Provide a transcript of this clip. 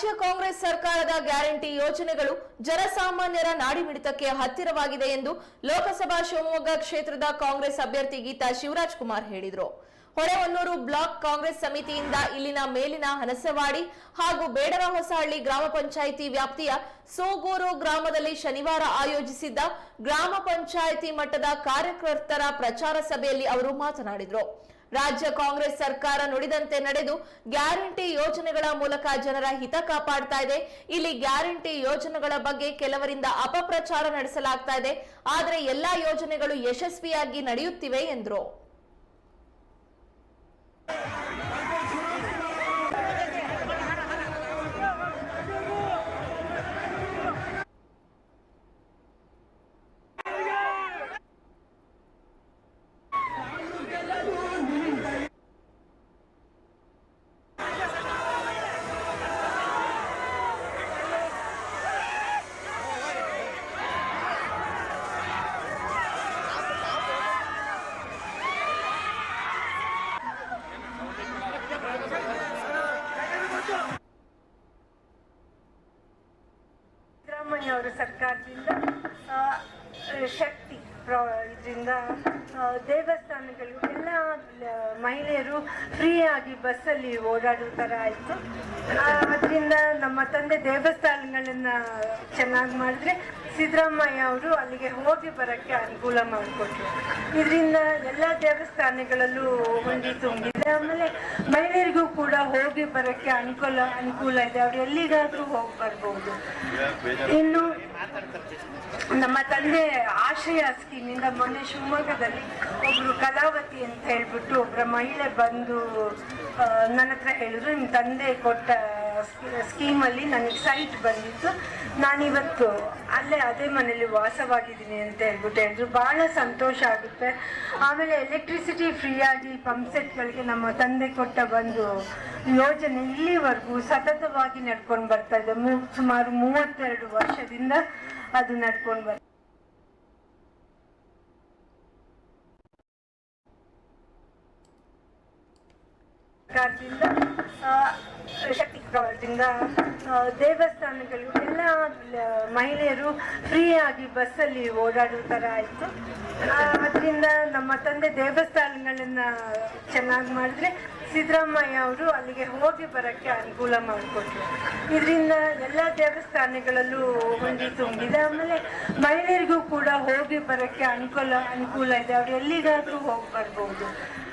ರಾಜ್ಯ ಕಾಂಗ್ರೆಸ್ ಸರ್ಕಾರದ ಗ್ಯಾರಂಟಿ ಯೋಜನೆಗಳು ಜನಸಾಮಾನ್ಯರ ನಾಡಿಮಿಡಿತಕ್ಕೆ ಹತ್ತಿರವಾಗಿದೆ ಎಂದು ಲೋಕಸಭಾ ಶಿವಮೊಗ್ಗ ಕ್ಷೇತ್ರದ ಕಾಂಗ್ರೆಸ್ ಅಭ್ಯರ್ಥಿ ಗೀತಾ ಶಿವರಾಜ್ ಕುಮಾರ್ ಹೇಳಿದರು. ಹೊಳೆಹೊನ್ನೂರು ಬ್ಲಾಕ್ ಕಾಂಗ್ರೆಸ್ ಸಮಿತಿಯಿಂದ ಇಲ್ಲಿನ ಮೇಲಿನ ಹನಸವಾಡಿ ಹಾಗೂ ಬೇಡರ ಹೊಸಹಳ್ಳಿ ಗ್ರಾಮ ಪಂಚಾಯಿತಿ ವ್ಯಾಪ್ತಿಯ ಸೋಗೂರು ಗ್ರಾಮದಲ್ಲಿ ಶನಿವಾರ ಆಯೋಜಿಸಿದ್ದ ಗ್ರಾಮ ಪಂಚಾಯಿತಿ ಮಟ್ಟದ ಕಾರ್ಯಕರ್ತರ ಪ್ರಚಾರ ಸಭೆಯಲ್ಲಿ ಅವರು ಮಾತನಾಡಿದರು. ರಾಜ್ಯ ಕಾಂಗ್ರೆಸ್ ಸರ್ಕಾರ ನುಡಿದಂತೆ ನಡೆದು ಗ್ಯಾರಂಟಿ ಯೋಜನೆಗಳ ಮೂಲಕ ಜನರ ಹಿತ ಕಾಪಾಡ್ತಾ ಇದೆ. ಇಲ್ಲಿ ಗ್ಯಾರಂಟಿ ಯೋಜನೆಗಳ ಬಗ್ಗೆ ಕೆಲವರಿಂದ ಅಪಪ್ರಚಾರ ನಡೆಸಲಾಗ್ತಾ ಇದೆ. ಆದರೆ ಎಲ್ಲಾ ಯೋಜನೆಗಳು ಯಶಸ್ವಿಯಾಗಿ ನಡೆಯುತ್ತಿವೆ ಎಂದರು. ಅವರ ಸರ್ಕಾರದಿಂದ ಶಕ್ತಿ ಶಕ್ತಿ ಇದರಿಂದ ದೇವಸ್ಥಾನಗಳು ಎಲ್ಲ ಮಹಿಳೆಯರು ಫ್ರೀಯಾಗಿ ಬಸ್ಸಲ್ಲಿ ಓಡಾಡೋ ಥರ ಆಯಿತು. ಅದರಿಂದ ನಮ್ಮ ತಂದೆ ದೇವಸ್ಥಾನಗಳನ್ನು ಚೆನ್ನಾಗಿ ಮಾಡಿದ್ರೆ ಸಿದ್ದರಾಮಯ್ಯ ಅವರು ಅಲ್ಲಿಗೆ ಹೋಗಿ ಬರೋಕ್ಕೆ ಅನುಕೂಲ ಮಾಡಿಕೊಟ್ರು. ಇದರಿಂದ ಎಲ್ಲ ದೇವಸ್ಥಾನಗಳಲ್ಲೂ ಹುಂಡಿ ತುಂಬಿದೆ. ಆಮೇಲೆ ಮಹಿಳೆಯರಿಗೂ ಕೂಡ ಹೋಗಿ ಬರೋಕ್ಕೆ ಅನುಕೂಲ ಅನುಕೂಲ ಇದೆ. ಅವ್ರು ಎಲ್ಲಿಗಾದರೂ ಹೋಗಿ ಬರ್ಬೋದು. ಇನ್ನು ನಮ್ಮ ತಂದೆ ಆಶ್ರಯ ಸ್ಕೀಮಿಂದ ಮೊನ್ನೆ ಶಿವಮೊಗ್ಗದಲ್ಲಿ ಒಬ್ರು ಕಲಾವತಿ ಅಂತ ಹೇಳ್ಬಿಟ್ಟು ಒಬ್ಬರ ಮಹಿಳೆ ಬಂದು ನನ್ನ ಹತ್ರ ಹೇಳಿದ್ರು, ನಿಮ್ಮ ತಂದೆ ಕೊಟ್ಟ ಸ್ಕೀಮಲ್ಲಿ ನನಗೆ ಸೈಟ್ ಬಂದಿತ್ತು. ನಾನಿವತ್ತು ಅಲ್ಲೇ ಅದೇ ಮನೇಲಿ ವಾಸವಾಗಿದ್ದೀನಿ ಅಂತ ಹೇಳ್ಬಿಟ್ಟು ಹೇಳಿದ್ರು. ಭಾಳ ಸಂತೋಷ ಆಗುತ್ತೆ. ಆಮೇಲೆ ಎಲೆಕ್ಟ್ರಿಸಿಟಿ ಫ್ರೀಯಾಗಿ ಪಂಪ್ ಸೆಟ್ಗಳಿಗೆ ನಮ್ಮ ತಂದೆ ಕೊಟ್ಟ ಬಂದು ಯೋಜನೆ ಇಲ್ಲಿವರೆಗೂ ಸತತವಾಗಿ ನಡ್ಕೊಂಡು ಬರ್ತಾ ಇದೆ. ಸುಮಾರು ಮೂವತ್ತೆರಡು ವರ್ಷದಿಂದ ಅದು ನಡ್ಕೊಂಡು ಬರ್ತಾ ಸರ್ಕಾರದಿಂದ ಶಕ್ತಿ ದೇವಸ್ಥಾನಗಳು ಎಲ್ಲ ಮಹಿಳೆಯರು ಮಹಿಳೆಯರು ಫ್ರೀಯಾಗಿ ಬಸ್ಸಲ್ಲಿ ಓಡಾಡೋ ಥರ ಆಯಿತು. ಅದರಿಂದ ನಮ್ಮ ತಂದೆ ದೇವಸ್ಥಾನಗಳನ್ನು ಚೆನ್ನಾಗಿ ಮಾಡಿದ್ರೆ ಸಿದ್ದರಾಮಯ್ಯ ಅವರು ಅಲ್ಲಿಗೆ ಹೋಗಿ ಬರೋಕ್ಕೆ ಅನುಕೂಲ ಮಾಡಿಕೊಟ್ರು. ಇದರಿಂದ ಎಲ್ಲ ದೇವಸ್ಥಾನಗಳಲ್ಲೂ ಒಂದು ತುಂಬಿದೆ. ಆಮೇಲೆ ಮಹಿಳೆಯರಿಗೂ ಕೂಡ ಹೋಗಿ ಬರೋಕ್ಕೆ ಅನುಕೂಲ ಅನುಕೂಲ ಇದೆ. ಅವ್ರು ಎಲ್ಲಿಗಾದರೂ ಹೋಗಿ ಬರ್ಬೋದು.